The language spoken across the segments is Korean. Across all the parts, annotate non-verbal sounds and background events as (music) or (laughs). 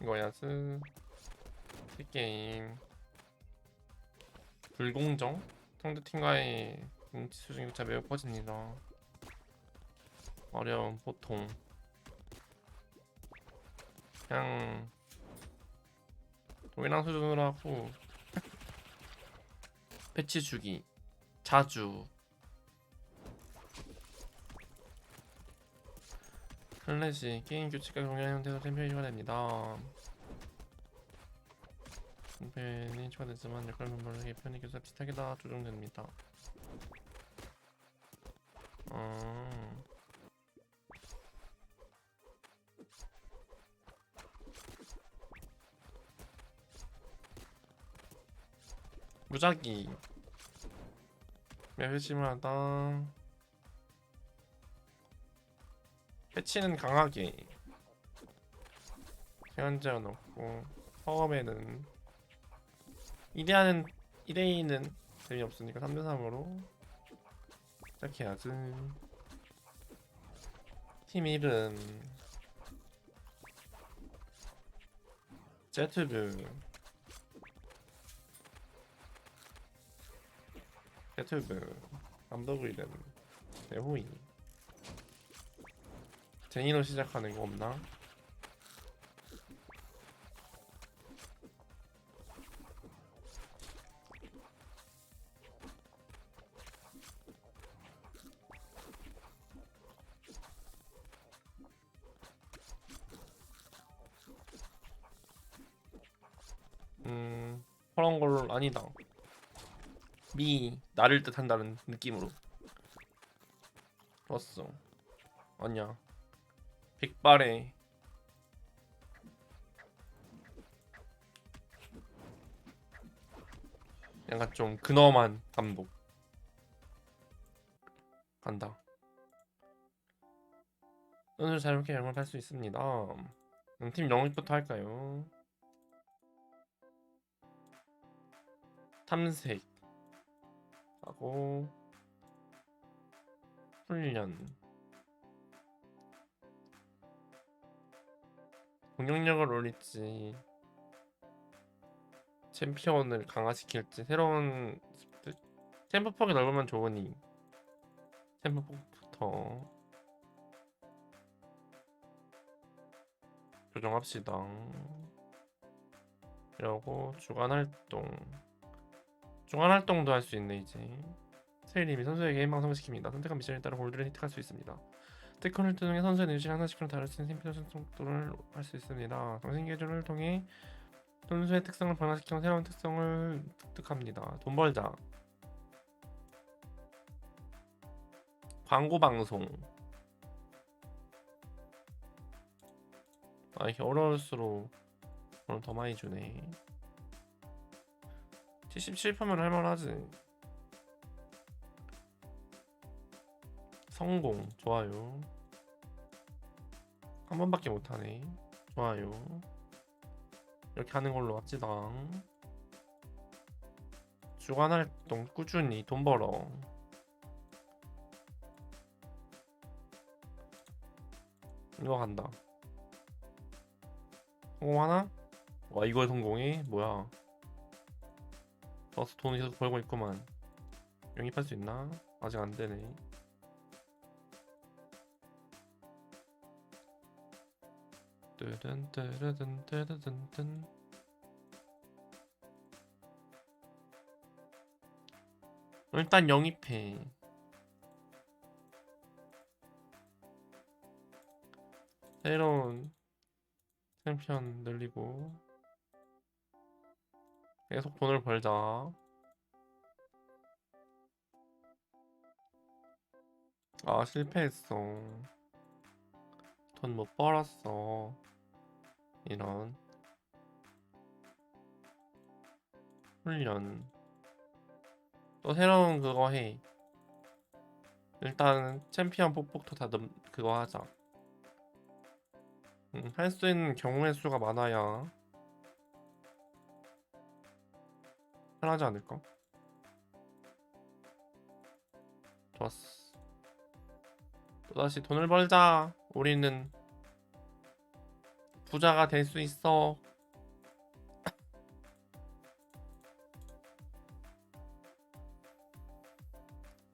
이거야 스 게임. 불공정? 상대팀과의 눈치 교차 매우 커집니다. 어려움 보통. 그냥 동일한 수준으로 하고 (laughs) 패치 주기 자주 클래식 게임 규칙과 경량 형태로 챔피언이 추가됩니다. 챔피언이 추가되지만 역할 멤버에게 편의 교사 비슷하게 다 조정됩니다. 음. 무작위 매회 심하다 패치는 강하게. 시간 제한 없고 처음에는 1위하는 1회는 재미없으니까 3대3으로 시작해야지. 팀 이름. 제트브 제트브 암더그 이름. 대호이 제니로 시작하는 거 없나? 음, 그런 걸로 아니다. 미 나를 뜻한다는 느낌으로. 좋았어. 아니야. 백발에 약간 좀 근엄한 감독 간다. 오늘 자유롭게 영업할 수 있습니다. 음, 팀 영입부터 할까요? 탐색 하고 훈련 공격력을 올릴지 챔피언을 강화시킬지 새로운 스프- 템포 폭이 넓으면 좋으니 템포 폭부터 조정합시다. 그리고 주간 활동 주간 활동도 할 수 있네 이제. 세일님이 선수에게 희망 성시킵니다. 선택한 미션에 따라 골드를 획득할 수 있습니다 테크를 통해 선수의 내주식 하나씩으로 다를 수 있는 심플 속도를 할 수 있습니다. 정신 계절을 통해 선수의 특성을 변화시키는 새로운 특성을 획득합니다. 돈 벌자. 광고 방송. 아 이렇게 어려울수록 더 많이 주네. 77%면 할만하지. 성공. 좋아요. 한 번밖에 못하네. 좋아요. 이렇게 하는 걸로 합시다. 주간 활동 꾸준히 돈 벌어. 이거 간다. 성공하나? 와 이거에 성공해? 뭐야? 좋았어 돈 계속 벌고 있구만. 영입할 수 있나? 아직 안 되네 뜬 일단 영입해 새로운 챔피언 늘리고 계속 돈을 벌자 아 실패했어 돈 못 벌었어 이런 훈련. 또 새로운 그거 해. 일단 챔피언 뽁뽁도 다 넘, 그거 하자. 음, 할 수 있는 경우의 수가 많아야 편하지 않을까? 좋았어. 또다시 돈을 벌자. 우리는 부자가 될 수 있어.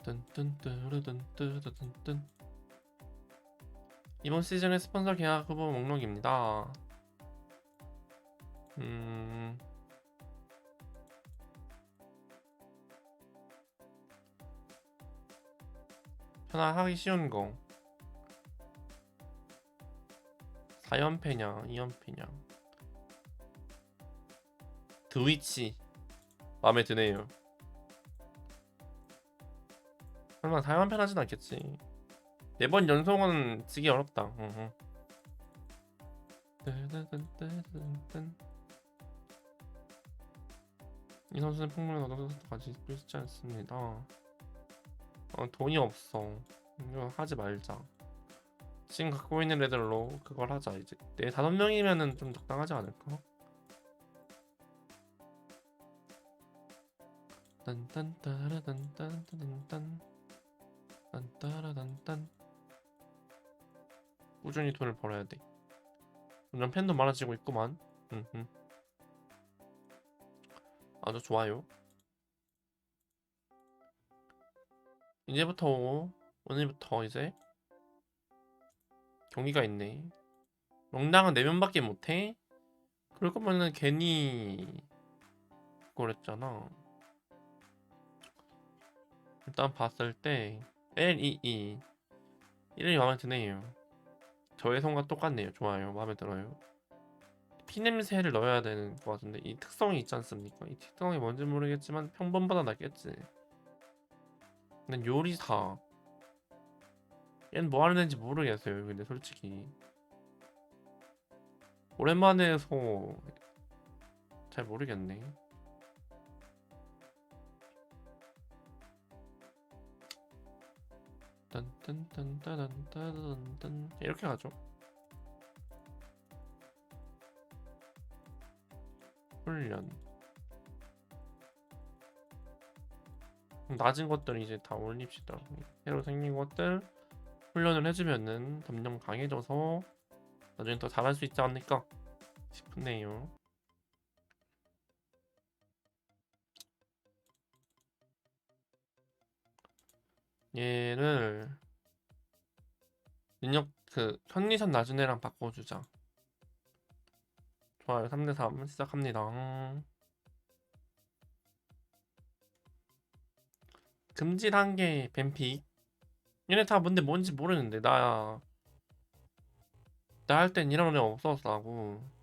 뜬뜬뜨르뜬뜨르뜬뜬 이번 시즌의 스폰서 계약 후보 목록입니다. 음. 하나 하기 쉬운 거. 4연패냐, 2연패냐. 드위치. 마음에 드네요. 설마 4연패 하진 않겠지. 네 번 연속은 지기 어렵다. 이 선수는 얻어서 가지 있지 않습니다. 어, 돈이 없어. 이거 하지 말자. 지금 갖고 있는 애들로 그걸 하자 이제. 네 다섯 명이면은 좀 적당하지 않을까? 딴딴따라딴딴딴딴 딴따라딴딴 꾸준히 돈을 벌어야 돼. 점점 팬도 많아지고 있구만. 응, 응. 아주 좋아요. 이제부터 오늘부터 이제 경기가 있네. 명당은 4명밖에 못해? 그럴 거면은 괜히 그랬잖아. 일단 봤을 때 L22 이름이 마음에 드네요. 저의 손과 똑같네요. 좋아요. 마음에 들어요. 피냄새를 넣어야 되는 것 같은데 이 특성이 있지 않습니까? 이 특성이 뭔지 모르겠지만 평범보다 낫겠지. 난 요리사. 얘는 뭐 하는 애인지 모르겠어요. 근데 솔직히 오랜만에 해서 잘 모르겠네. 딴딴딴따단따단딴 이렇게 가죠. 훈련. 낮은 것들 이제 다 올립시다. 새로 생긴 것들 훈련을 해주면은 점점 강해져서 나중에 더 잘할 수 있지 않을까 싶네요. 얘를 능력 그 컨디션 낮은 애랑 바꿔주자. 좋아요. 3대3 시작합니다. 금지 단계 뱀픽 얘네 다 뭔데 뭔지 모르는데 나나할 땐 이런 애 없었다고.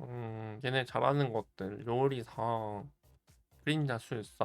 음 얘네 잘하는 것들 요리사 그림자 술사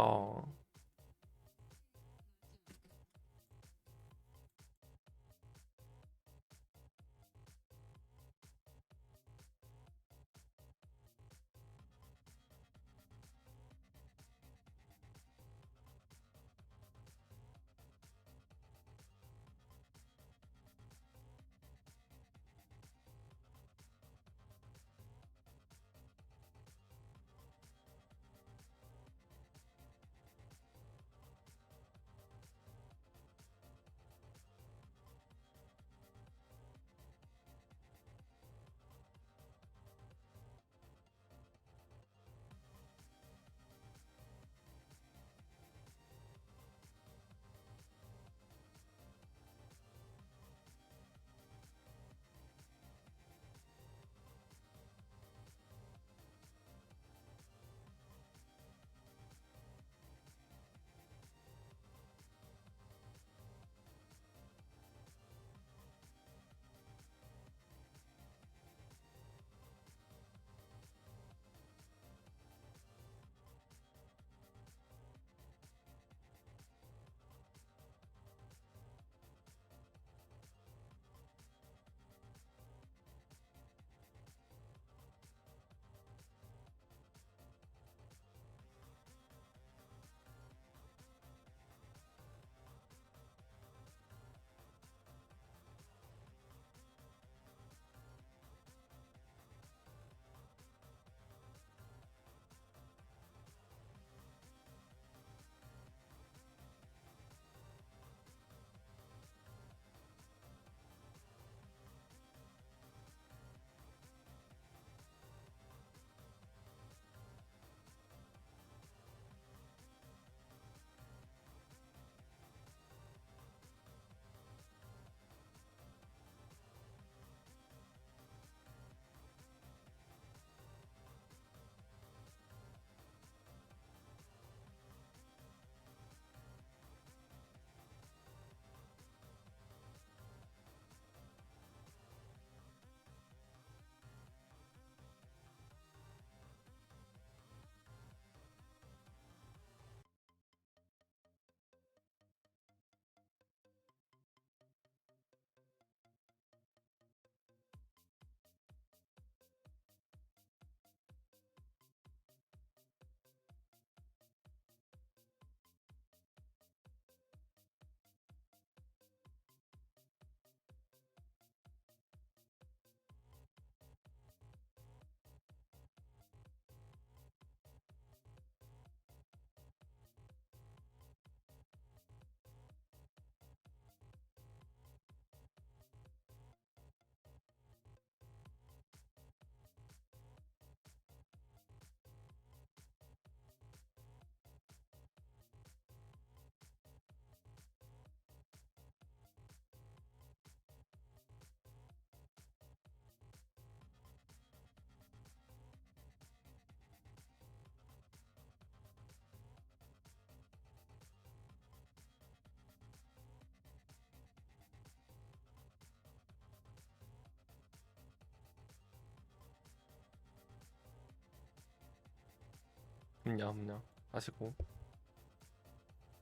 없냐 아시고.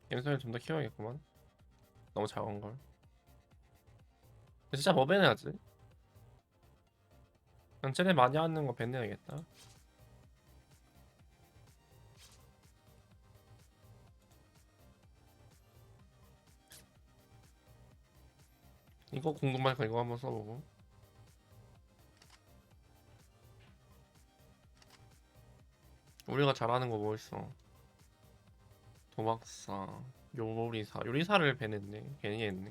엠소를 좀 더 키워야겠구만. 너무 작은걸. 진짜 뭐 배내야지? 그냥 쟤네 많이 하는 거 배내야겠다. 이거 궁금하니까 이거 한번 써보고 우리가 잘하는 거 뭐 있어? 도박사 요리사. 요리사를 배냈네. 괜히 했네.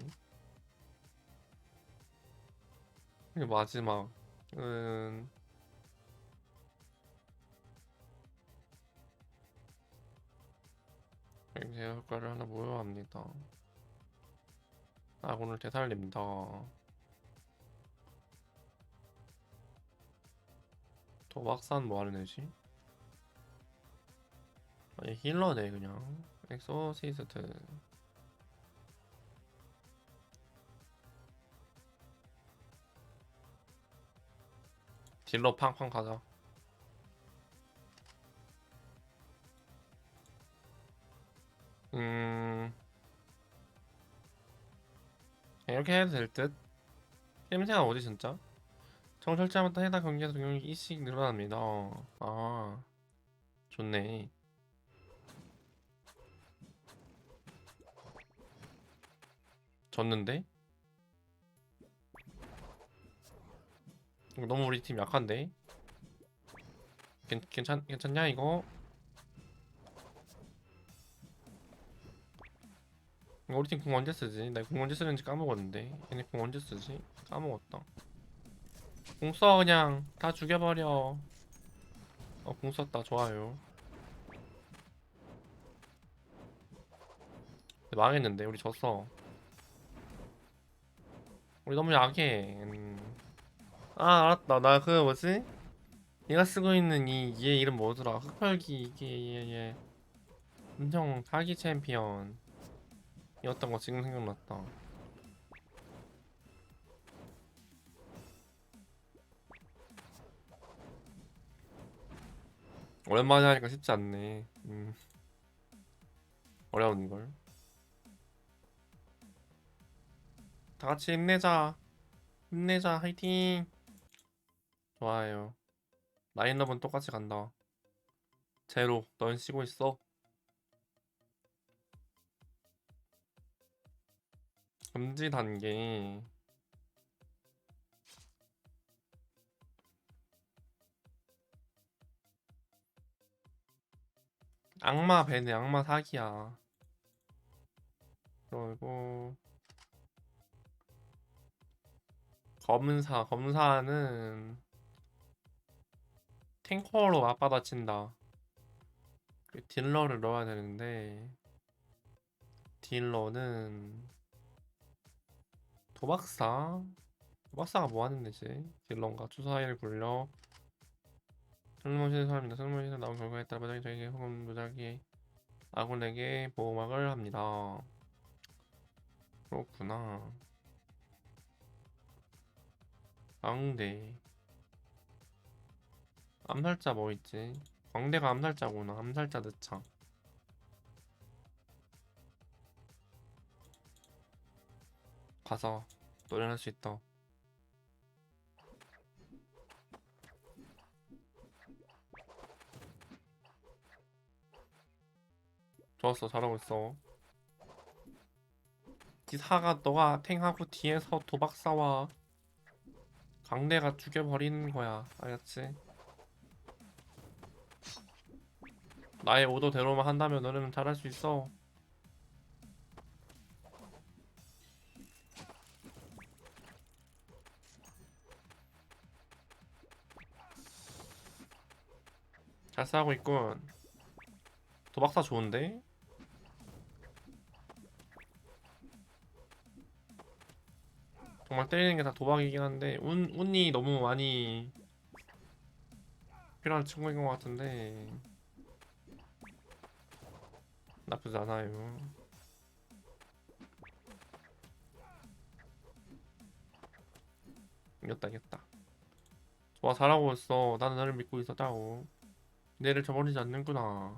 마지막은 맹세 효과를 하나 모여합니다. 아군을 되살립니다. 도박사는 뭐 하는 애지? 아니 힐러네 그냥. 엑소시스트. 딜러 팡팡 가자. 음. 이렇게 해도 될듯? 냄새가 어디 진짜? 정설자마다 해당 경기에서 동력이 일씩 늘어납니다. 아. 좋네 졌는데? 너무 우리 팀 약한데? 괜, 괜찮, 괜찮냐 이거? 우리 팀 궁 언제 쓰지? 나 궁 언제 쓰는지 까먹었는데 얘네 궁 언제 쓰지? 까먹었다 궁 써 그냥 다 죽여버려 어 궁 썼다 좋아요 망했는데 우리 졌어 우리 너무 약해. 음. 아 알았다. 나 그 뭐지? 얘가 쓰고 있는 이 얘 이름 뭐더라? 흑펄기 이게 얘얘 엄청 사기 챔피언 이었던 거 지금 생각났다. 오랜만에 하니까 쉽지 않네. 음. 어려운 걸. 다 같이 힘내자. 힘내자. 화이팅. 좋아요. 라인업은 똑같이 간다. 제로, 넌 쉬고 있어. 금지 단계. 악마 배네, 악마 사기야. 그리고 검사, 검사는 탱커로 맞받아친다. 그 딜러를 넣어야 되는데 딜러는 도박사? 도박사가 뭐 하는 데지? 딜러인가? 주사위를 굴려 설문시는 사람입니다. 설문시에서 나온 결과에 따라 마장이 저에게 혹은 무작위 아군에게 보호막을 합니다. 그렇구나. 광대. 암살자 뭐 있지? 광대가 암살자구나. 암살자 늦창 가자 노련할 수 있다. 좋았어. 잘하고 있어. 기사가 너가 탱하고 뒤에서 도박사와 강대가 죽여버리는 거야 알았지? 나의 오더대로만 한다면 너는 잘할 수 있어 잘 싸우고 있군 도박사 좋은데? 정말 때리는 게 다 도박이긴 한데 운 운이 너무 많이 필요한 친구인 것 같은데 나쁘지 않아요. 이겼다 이겼다. 좋아 잘하고 있어. 나는 너를 믿고 있었다고. 내를 저버리지 않는구나.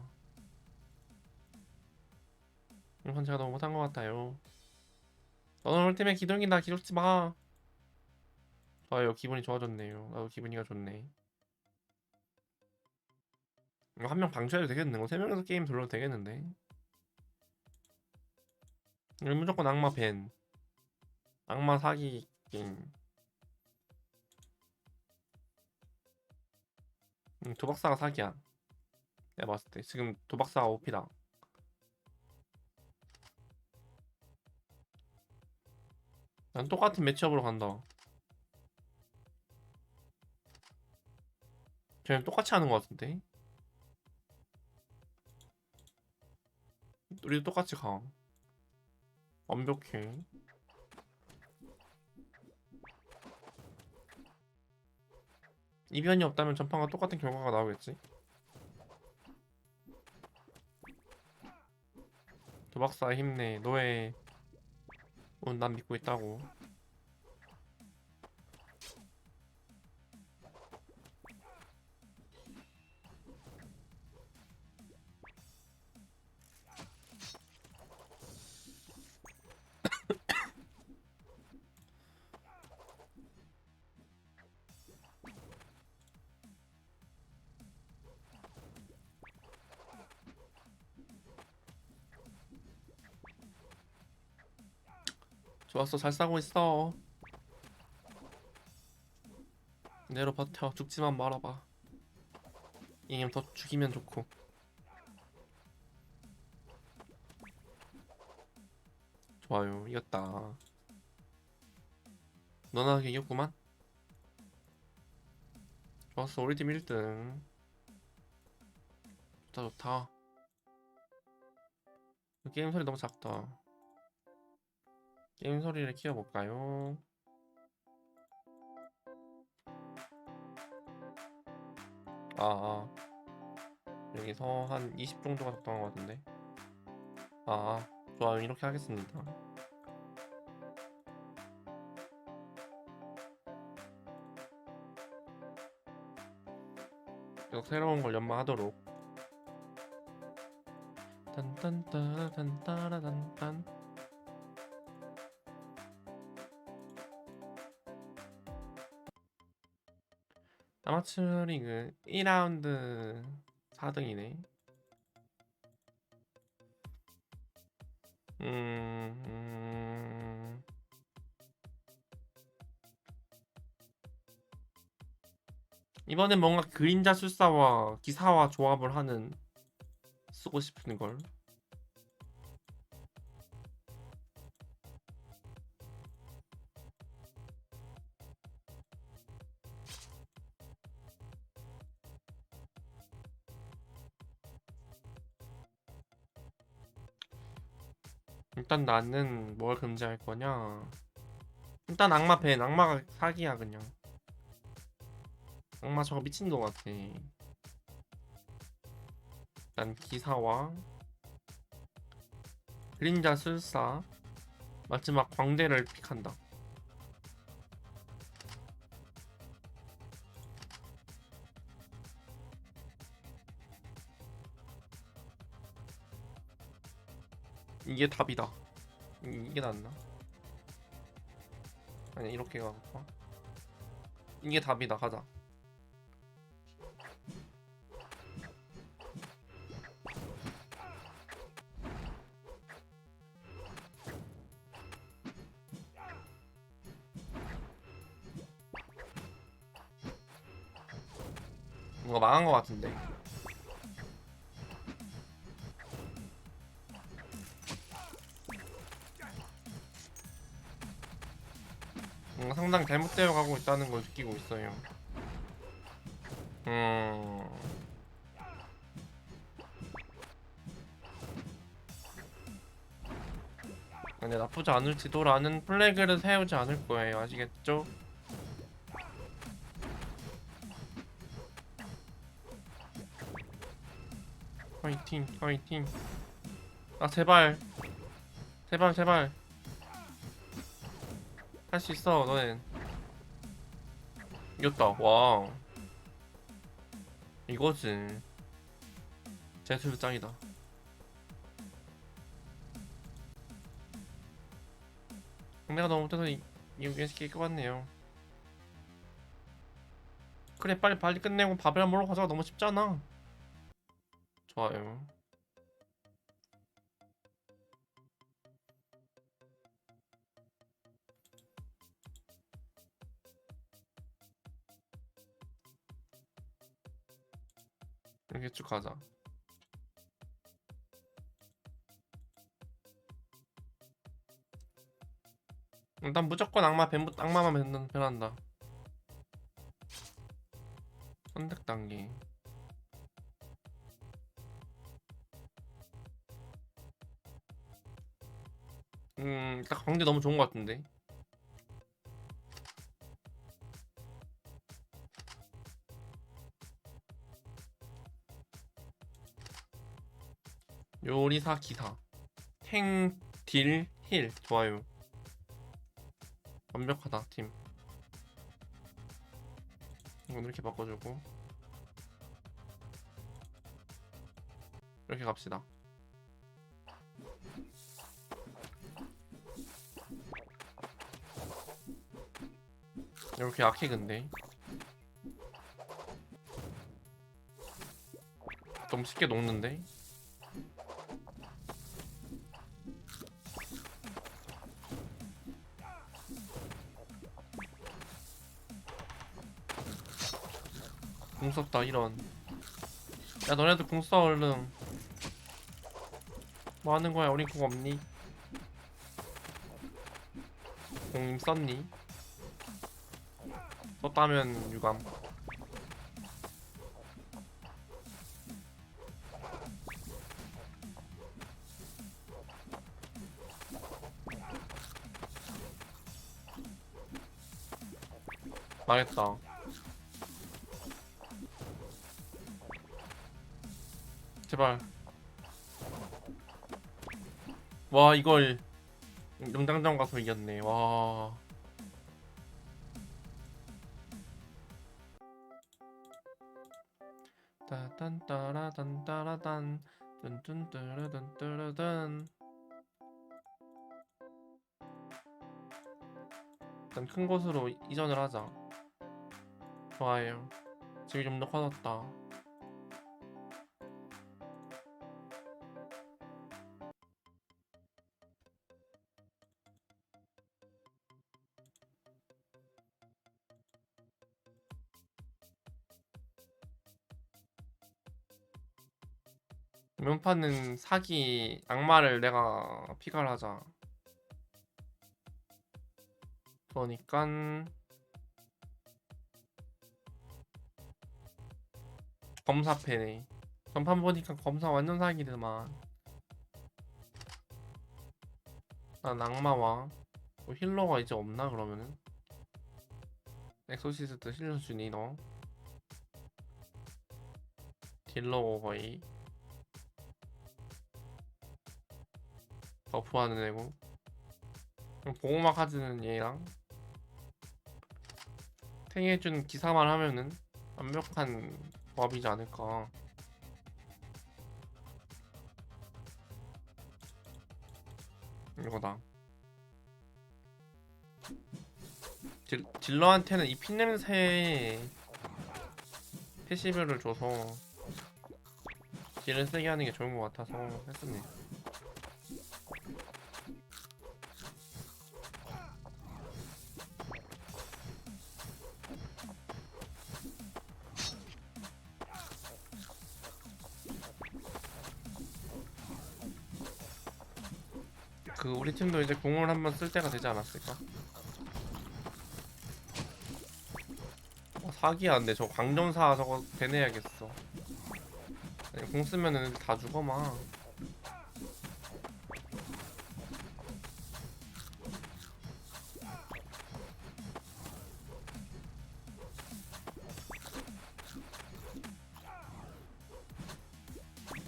이건 제가 너무 못한 것 같아요. 너는 올 때면 기둥이다 기죽지 마. 좋아요 기분이 좋아졌네요. 나도 기분이가 좋네. 이거 한 명 방치해도 되겠네. 이거 세 명이서 게임 돌려도 되겠는데. 이거 무조건 악마 밴. 악마 사기 게임. 음, 도박사가 사기야. 내가 봤을 때 지금 도박사가 오피다. 난 똑같은 매치업으로 간다. 쟤는 똑같이 하는 것 같은데. 우리도 똑같이 가. 완벽해. 이변이 없다면 전판과 똑같은 결과가 나오겠지. 도박사 힘내. 너의 운난 믿고 있다고. 좋았어. 잘 싸고 있어. 내로 버텨. 죽지만 말아봐. 이님 더 죽이면 좋고. 좋아요. 이겼다. 너나게 이겼구만. 좋았어. 우리 팀 1등. 좋다 좋다. 게임 소리 너무 작다 게임 소리를 키워볼까요? 아, 아. 여기서 한 20 정도가 적당한 것 같은데. 아, 아. 좋아요. 이렇게 하겠습니다. 계속 새로운 걸 연마하도록. 딴딴따라단따라단딴. 아마추어 리그 1라운드 4등이네. 음, 음. 이번엔 뭔가 그림자 술사와 기사와 조합을 하는 쓰고 싶은 걸. 일단 나는 뭘 금지할 거냐? 일단 악마 밴, 악마가 사기야 그냥. 악마 저거 미친 거 같아. 일단 기사와 그림자 술사 마지막 광대를 픽한다. 이게 답이다. 이- 이게 낫나? 아니 이렇게 가볼까? 이게 답이다. 가자. 뭔가 망한 것 같은데. 상당히 잘못되어 가고 있다는 걸 느끼고 있어요. 음. 근데 나쁘지 않을지도라는 플래그를 세우지 않을 거예요. 아시겠죠? 화이팅, 화이팅. 아 제발, 제발, 제발. 할 수 있어, 너넨. 이겼다. 와. 이거지. 제수유 짱이다 내가 너무 못해서 이- 이거 괜찮게 끝봤네요 그래 빨리 빨리 끝내고 밥이랑 먹으러 가자가 너무 쉽잖아 좋아요 이렇게 쭉 가자. 일단 무조건 악마 뱀 악마만 변- 변한다. 선택 단계. 음, 딱 광대 너무 좋은 것 같은데. 요리사 기사. 탱, 딜, 힐. 좋아요. 완벽하다 팀. 이건 이렇게 바꿔주고. 이렇게 갑시다. 이렇게 약해 근데. 너무 쉽게 녹는데 궁 썼다 이런. 야 너네들 궁써 얼른. 뭐 하는 거야? 우린 궁 없니? 궁 썼니? 썼다면 유감. 망했다 제발. 와 이걸 영장장 가서 이겼네. 와. 따단따라단따라단. 뚠뚠뚜르든뚜르든 일단 큰 곳으로 이전을 하자. 좋아요. 집이 좀 더 커졌다 판은 사기 악마를 내가 픽을 하자. 그러니깐 검사패네. 전판 보니까 검사 완전 사기더만. 난 악마와 뭐 힐러가 이제 없나 그러면은? 엑소시스트 힐러 주니 너? 딜러 거의. 버프하는 애고 보호막 하드는 얘랑 탱해준 기사만 하면은 완벽한 조합이지 않을까. 이거다. 딜, 딜러한테는 이 핀냄새에 패시브를 줘서 딜을 세게 하는 게 좋은 것 같아서 했습니다 우리 팀도 이제 공을 한번 쓸 때가 되지 않았을까? 아, 사기야 근데 저 광전사 저거 배내야겠어. 공 쓰면은 다 죽어 막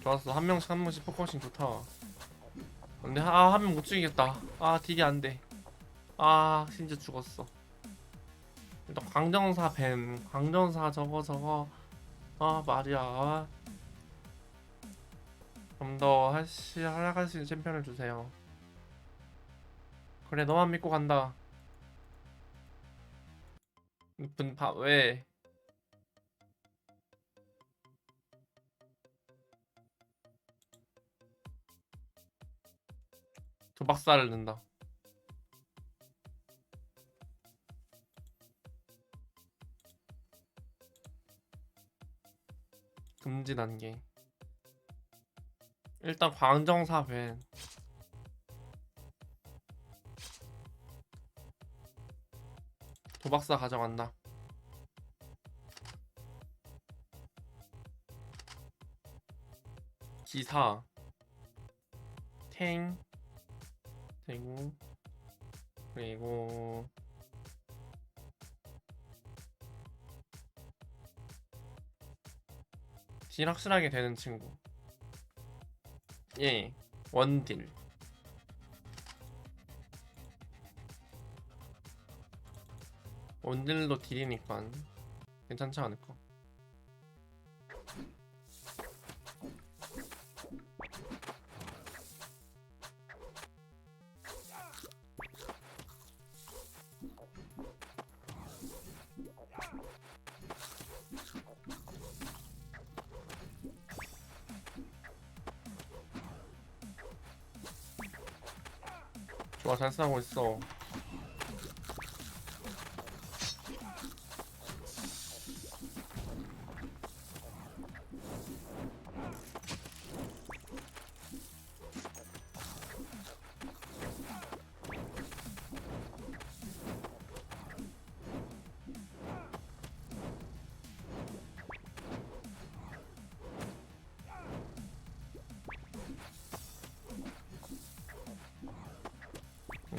좋았어. 한 명씩 한 명씩 포커싱 좋다 근데 아 한 명 못 죽이겠다 아 딜이 안 돼 아 진짜 죽었어 일단 광정사 뱀 광정사 저거 저거 아 말이야 좀더 하시 활약할 수 있는 챔피언을 주세요. 그래 너만 믿고 간다. 분파 왜? 도박사를 넣는다. 금지 단계. 일단 광정사 밴. 도박사 가져간다. 기사 탱 되고 그리고 딜 확실하게 되는 친구. 예 원딜. 원딜도 딜이니까 괜찮지 않을까 싸고 있어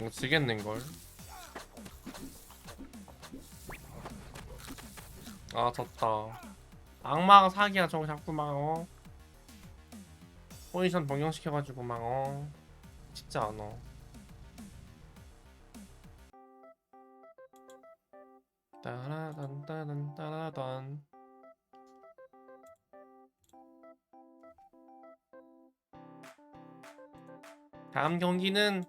어, 지겠는걸. 아 졌다. 악마가 사기야 저거 자꾸 막 어? 포지션 변경시켜가지고 막 어? 쉽지 않아 따라단 따단 따라단. 다음 경기는